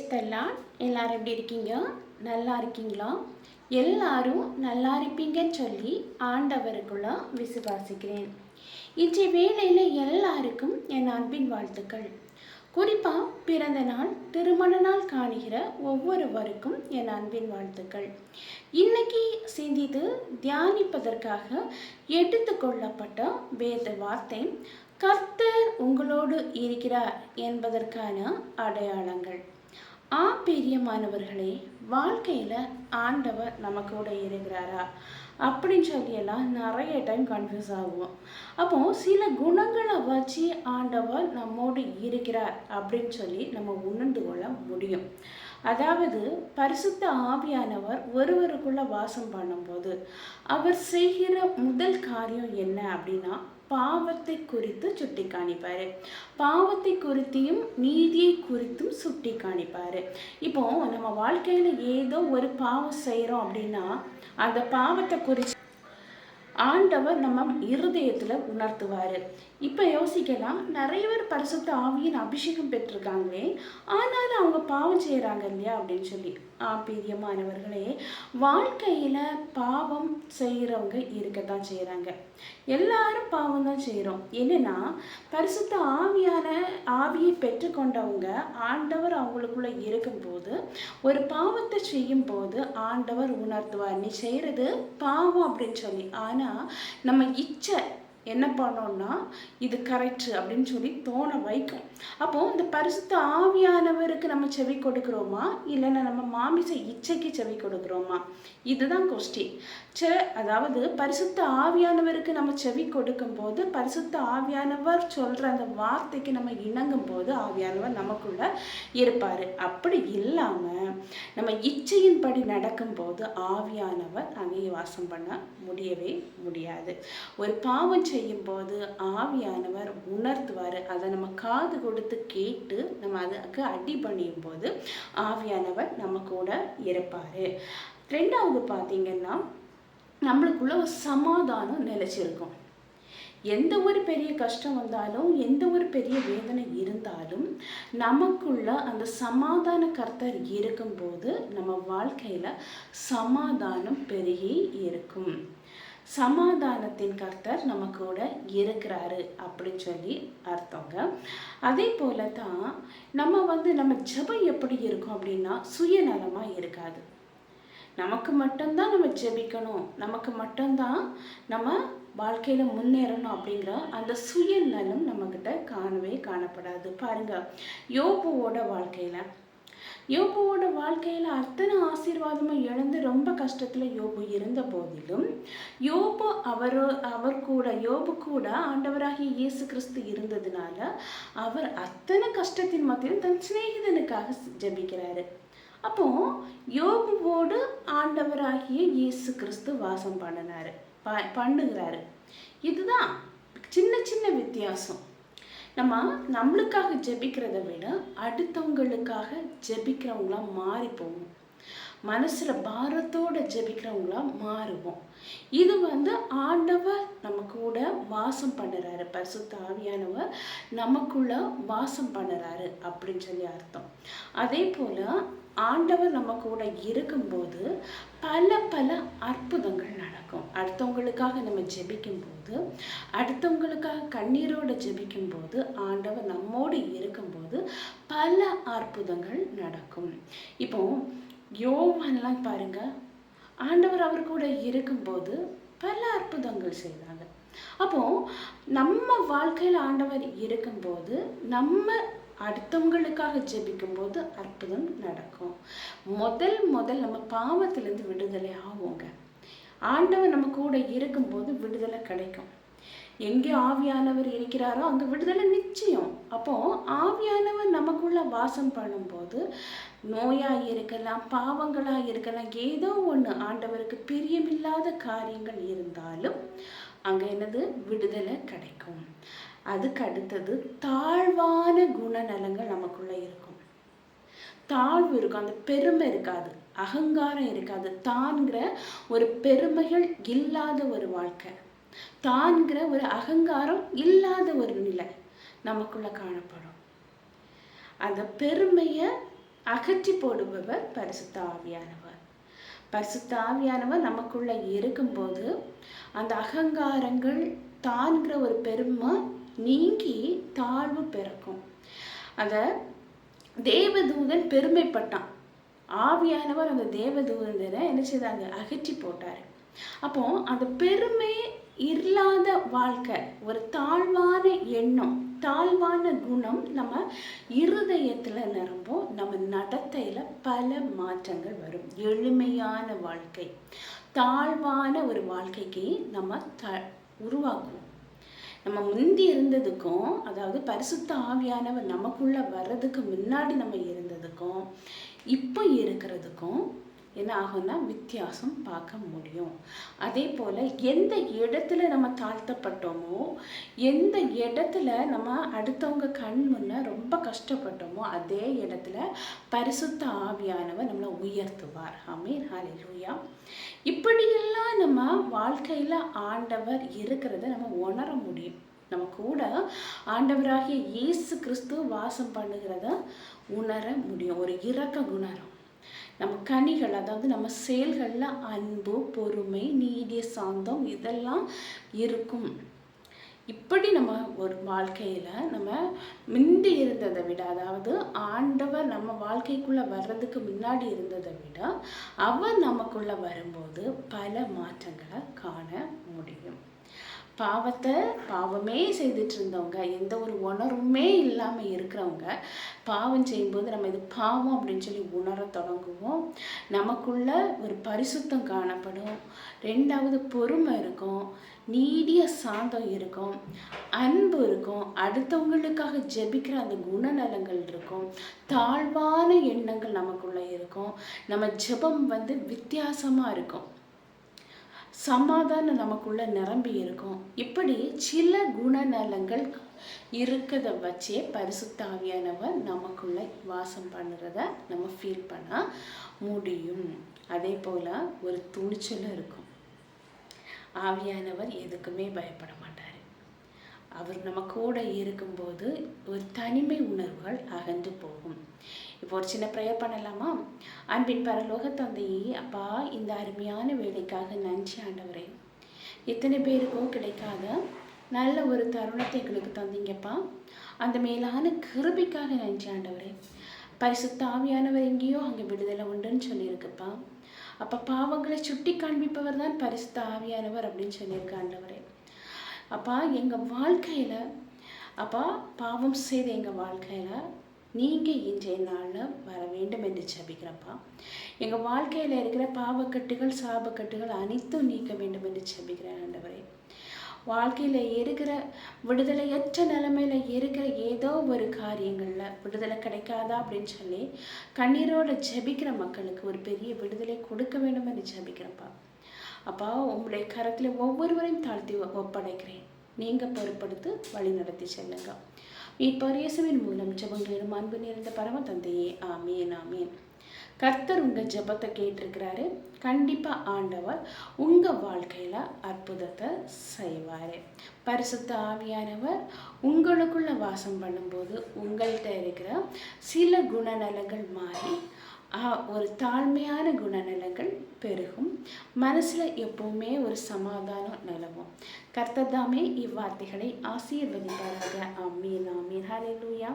எல்லாம் எல்லாரும் எப்படி இருக்கீங்க? நல்லா இருக்கீங்களா? எல்லாரும் நல்லா இருப்பீங்கன்னு சொல்லி ஆண்டவருக்குள்ள விசுவாசிக்கிறேன். இன்றைய வேளையில் எல்லாருக்கும் என் அன்பின் வாழ்த்துக்கள். குறிப்பாக பிறந்த நாள் திருமண நாள் காணுகிற ஒவ்வொருவருக்கும் என் அன்பின் வாழ்த்துக்கள். இன்னைக்கு சிந்தித்து தியானிப்பதற்காக எடுத்துக்கொள்ளப்பட்ட வேத வார்த்தை கர்த்தர் உங்களோடு இருக்கிறார் என்பதற்கான அடையாளங்கள். ஆ பிரியமானவர்களே வாழ்க்கையில் ஆண்டவர் நம்ம கூட இருக்கிறாரா? அப்படின்னு சொல்லியெல்லாம் நிறைய டைம் கன்ஃபியூஸ் ஆகுவோம். அப்போ சில குணங்களை வச்சு ஆண்டவர் நம்மோடு இருக்கிறார் அப்படின்னு சொல்லி நம்ம உணர்ந்து கொள்ள முடியும். அதாவது பரிசுத்த ஆவியானவர் ஒருவருக்குள்ள வாசம் பண்ணும்போது அவர் செய்கிற முதல் காரியம் என்ன அப்படின்னா பாவத்தை குறித்து சுட்டி காணிப்பார் பாவத்தை குறித்தியும் நீதியை குறித்தும் சுட்டி காணிப்பார் இப்போ நம்ம வாழ்க்கையில் ஏதோ ஒரு பாவம் செய்கிறோம் அப்படின்னா அந்த பாவத்தை குறித்து ஆண்டவர் நம்ம இருதயத்தில் உணர்த்துவார். இப்போ யோசிக்கலாம் நிறைய பேர் பரிசுத்த ஆவியின் அபிஷேகம் பெற்றிருக்காங்களே ஆனாலும் அவங்க பாவம் செய்கிறாங்க இல்லையா அப்படின்னு சொல்லி. பிரியமானவர்களே வாழ்க்கையில் பாவம் செய்கிறவங்க இருக்கத்தான் செய்கிறாங்க எல்லாரும் பாவம் தான் செய்கிறோம் என்னன்னா பரிசுத்த ஆவியான ஆவியை பெற்றுக்கொண்டவங்க ஆண்டவர் அவங்களுக்குள்ள இருக்கும்போது ஒரு பாவத்தை செய்யும் போது ஆண்டவர் உணர்த்துவார். நீ செய்கிறது பாவம் அப்படின்னு சொல்லி. ஆனால் நம்ம இச்சை என்ன பண்ணோம்னா இது கரெக்டு அப்படின்னு சொல்லி தோண வைக்கும். அப்போது இந்த பரிசுத்த ஆவியானவருக்கு நம்ம செவி கொடுக்குறோமா? இல்லைன்னா நம்ம மாமிச இச்சைக்கு செவி கொடுக்குறோமா? இதுதான் கொஸ்டின் செ அதாவது பரிசுத்த ஆவியானவருக்கு நம்ம செவி கொடுக்கும் போது பரிசுத்த ஆவியானவர் சொல்கிற அந்த வார்த்தைக்கு நம்ம இணங்கும் போது ஆவியானவர் நமக்குள்ள இருப்பார். அப்படி இல்லாமல் நம்ம இச்சையின்படி நடக்கும்போது ஆவியானவர் அங்கே வாசம் பண்ண முடியவே முடியாது. ஒரு பாவம் செய்யும்போது ஆவியானவர் உணர்த்துவார். அதை நம்ம காது கொடுத்து கேட்டு நம்ம அதுக்கு அடி பண்ணியும் போது ஆவியானவர் நம்ம கூட இருப்பார். ரெண்டாவது பார்த்தீங்கன்னா நம்மளுக்குள்ள ஒரு சமாதானம் நிலைச்சிருக்கும். எந்த ஒரு பெரிய கஷ்டம் வந்தாலும் எந்த ஒரு பெரிய வேதனை இருந்தாலும் நமக்குள்ள அந்த சமாதான கர்த்தர் இருக்கும்போது நம்ம வாழ்க்கையில் சமாதானம் பெருகி இருக்கும். சமாதானத்தின் கர்த்தர் நம்ம கூட இருக்கிறாரு அப்படின்னு சொல்லி அர்த்தங்க. அதே போல தான் நம்ம வந்து நம்ம ஜெபம் எப்படி இருக்கும் அப்படின்னா சுயநலமாக இருக்காது. நமக்கு மட்டும்தான் நம்ம ஜெபிக்கணும். நமக்கு மட்டும்தான் நம்ம வாழ்க்கையில் முன்னேறணும் அப்படிங்கிற அந்த சுயநலம் நம்மக்கிட்ட காணவே காணப்படாது. பாருங்கள் யோபுவோட வாழ்க்கையில் யோபுவோட வாழ்க்கையில் அத்தனை ஆசீர்வாதமும் இழந்து ரொம்ப கஷ்டத்தில் யோபு இருந்த போதிலும் யோபு அவர் அவர் கூட யோபு கூட ஆண்டவராகிய இயேசு கிறிஸ்து இருந்ததுனால அவர் அத்தனை கஷ்டத்தின் மத்தியிலும் தன் சிநேகிதனுக்காக ஜெபிக்கிறாரு. அப்போ யோபுவோடு ஆண்டவராகிய இயேசு கிறிஸ்து வாசம் பண்ணினாரு. ப பண்ணுகிறாரு. இதுதான் சின்ன சின்ன வித்தியாசம். நம்ம நம்மளுக்காக ஜெபிக்கிறத விட அடுத்தவங்களுக்காக ஜெபிக்கிறவங்களா மாறி போவோம் மனசில் பாரத்தோட ஜெபிக்கிறவங்களா மாறுவோம். இது வந்து ஆண்டவர் நம்ம கூட வாசம் பண்ணுறாரு. பரிசுத்த ஆவியானவர் நமக்குள்ள வாசம் பண்ணுறாரு அப்படின்னு சொல்லி அர்த்தம். அதே போல் ஆண்டவர் நம்ம கூட இருக்கும்போது பல பல அற்புதங்கள் நடக்கும். அடுத்தவங்களுக்காக நம்ம ஜெபிக்கும் போது அடுத்தவங்களுக்காக கண்ணீரோடு ஜெபிக்கும் போது ஆண்டவர் நம்மோடு இருக்கும்போது பல அற்புதங்கள் நடக்கும். இப்போ யோவான்லாம் பாருங்க ஆண்டவர் அவர் கூட இருக்கும்போது பல அற்புதங்கள் செய்தாங்க. அப்போ நம்ம வாழ்க்கையில் ஆண்டவர் இருக்கும்போது நம்ம அடுத்தவங்களுக்காக ஜெபிக்கும் போது அற்புதம் நடக்கும். முதல் முதல் நம்ம பாவத்திலேருந்து விடுதலை ஆவோங்க. ஆண்டவர் நம்ம கூட இருக்கும்போது விடுதலை கிடைக்கும். எங்கே ஆவியானவர் இருக்கிறாரோ அங்கே விடுதலை நிச்சயம். அப்போ ஆவியானவர் நமக்குள்ள வாசம் பண்ணும்போது நோயாக இருக்கலாம் பாவங்களாக இருக்கலாம் ஏதோ ஒன்று ஆண்டவருக்கு பிரியமில்லாத காரியங்கள் இருந்தாலும் அங்கே என்னது? விடுதலை கிடைக்கும். அதுக்கு அடுத்தது தாழ்வான குணநலங்கள் நமக்குள்ளே இருக்கும். தாழ்வு இருக்கும் அந்த பெருமை இருக்காது அகங்காரம் இருக்காது. தான்கிற ஒரு பெருமைகள் இல்லாத ஒரு வாழ்க்கை. தான்கிற ஒரு அகங்காரம் இல்லாத ஒரு நிலை நமக்குள்ள காணப்படும். அந்த பெருமையை அகற்றி போடுபவர் பரிசுத்த ஆவியானவர். பரிசுத்த ஆவியானவர் நமக்குள்ள இருக்கும்போது அந்த அகங்காரங்கள் தான்கிற ஒரு பெருமை நீங்கி தாழ்வு பிறக்கும். அந்த தேவதூதன் பெருமைப்பட்டான். ஆவியானவர் அந்த தேவதூதனை என்ன செய்தாங்க? அகற்றி போட்டார். அப்போ அந்த பெருமை இல்லாத வாழ்க்கை ஒரு தாழ்வான எண்ணம் தாழ்வான குணம் நம்ம இருதயத்தில் நிரம்பும் நம்ம நடத்தையில் பல மாற்றங்கள் வரும். எளிமையான வாழ்க்கை தாழ்வான ஒரு வாழ்க்கைக்கு நம்ம த உருவாக்குவோம். நம்ம முந்தி இருந்ததுக்கும் அதாவது பரிசுத்த ஆவியானவர் நமக்குள்ள வர்றதுக்கு முன்னாடி நம்ம இருந்ததுக்கும் இப்போ இருக்கிறதுக்கும் என்ன ஆகும்னா வித்தியாசம் பார்க்க முடியும். அதே போல் எந்த இடத்துல நம்ம தாழ்த்தப்பட்டோமோ எந்த இடத்துல நம்ம அடுத்தவங்க கண் முன்ன ரொம்ப கஷ்டப்பட்டோமோ அதே இடத்துல பரிசுத்த ஆவியானவர் நம்மளை உயர்த்துவார். அமீன் ஹாலிலூயா இப்படியெல்லாம் நம்ம வாழ்க்கையில் ஆண்டவர் இருக்கிறத நம்ம உணர முடியும். நம்ம கூட ஆண்டவராகிய இயேசு கிறிஸ்து வாசம் பண்ணுகிறத உணர முடியும். ஒரு இறக்க குணரம் நம்ம கனிகள் அதாவது நம்ம செயல்களில் அன்பு பொறுமை நீடிய சாந்தம் இதெல்லாம் இருக்கும். இப்படி நம்ம ஒரு வாழ்க்கையில் நம்ம முந்தி இருந்ததை விட அதாவது ஆண்டவர் நம்ம வாழ்க்கைக்குள்ளே வர்றதுக்கு முன்னாடி இருந்ததை விட அவர் நமக்குள்ளே வரும்போது பல மாற்றங்களை காண முடியும். பாவத்தை பாவமே செய்துட்டு இருந்தவங்க எந்த ஒரு உணர்வுமே இல்லாமல் இருக்கிறவங்க பாவம் செய்யும்போது நம்ம இது பாவம் அப்படின்னு சொல்லி உணர தொடங்குவோம். நமக்குள்ள ஒரு பரிசுத்தம் காணப்படும். ரெண்டாவது பொறுமை இருக்கும். நீடிய சாந்தம் இருக்கும். அன்பு இருக்கும். அடுத்தவங்களுக்காக ஜெபிக்கிற அந்த குணநலங்கள் இருக்கும். தாழ்வான எண்ணங்கள் நமக்குள்ள இருக்கும். நம்ம ஜெபம் வந்து வித்தியாசமாக இருக்கும். சமாதானம் நமக்குள்ள நிரம்பி இருக்கும். இப்படி சில குணநலங்கள் இருக்கிறத வச்சே பரிசுத்தாவியானவர் நமக்குள்ள வாசம் பண்ணுறத நம்ம ஃபீல் பண்ண முடியும். அதே போல் ஒரு துணிச்சலும் இருக்கும். ஆவியானவர் எதுக்குமே பயப்பட மாட்டார். அவர் நம்ம கூட இருக்கும்போது ஒரு தனிமை உணர்வுகள் அகன்று போகும். இப்போ ஒரு சின்ன ப்ரேயர் பண்ணலாமா? அன்பின் பரலோக தந்தையே அப்பா இந்த அருமையான வேலைக்காக நன்றி ஆண்டவரே. எத்தனை பேருக்கோ கிடைக்காத நல்ல ஒரு தருணத்தை எங்களுக்கு தந்தீங்கப்பா. அந்த மேலான கிருபிக்காக நன்றி ஆண்டவரே. பரிசுத்த ஆவியானவர் எங்கேயோ அங்கே விடுதலை உண்டுன்னு சொல்லியிருக்குப்பா. அப்போ பாவங்களை சுட்டி காண்பிப்பவர் தான் பரிசுத்த ஆவியானவர் அப்படின்னு சொல்லியிருக்க ஆண்டவரே. அப்பா எங்கள் வாழ்க்கையில் அப்பா பாவம் செய்த எங்கள் வாழ்க்கையில் நீங்கள் இன்றைய நாளில் வர வேண்டும் என்று செபிக்கிறப்பா. எங்கள் வாழ்க்கையில் இருக்கிற பாவக்கட்டுகள் சாபக்கட்டுகள் அனைத்தும் நீக்க வேண்டும் என்று செபிக்கிறேன் ஆண்டவரே. வாழ்க்கையில் இருக்கிற விடுதலையற்ற நிலைமையில் இருக்கிற ஏதோ ஒரு காரியங்களில் விடுதலை கிடைக்காதா அப்படின்னு சொல்லி கண்ணீரோட ஜபிக்கிற மக்களுக்கு ஒரு பெரிய விடுதலை கொடுக்க வேண்டும் என்று ஜபிக்கிறப்பா அப்பா உங்களுடைய கரத்தில் ஒவ்வொருவரையும் தாழ்த்தி ஒப்படைக்கிறேன். நீங்கள் பொறுப்படுத்து வழி நடத்தி செல்லுங்க. இப்பரியசுவின் மூலம் ஜபங்களிடம் அன்பு நிறைந்த பரம தந்தையே ஆமீன் ஆமீன். கர்த்தர் உங்கள் ஜபத்தை கேட்டிருக்கிறாரு. கண்டிப்பாக ஆண்டவர் உங்கள் வாழ்க்கையில் அற்புதத்தை செய்வார். பரிசுத்த ஆவியானவர் உங்களுக்குள்ள வாசம் பண்ணும்போது உங்கள்கிட்ட இருக்கிற சில குணநலங்கள் மாறி ஒரு தாழ்மையான குணநலங்கள் பெருகும். மனசில் எப்பவுமே ஒரு சமாதானம் நிலவும். கர்த்ததாமே இவ்வார்த்தைகளை ஆசீர்வதிப்பாராக. அம்மீன் ஆமீன். ஹரே லூயா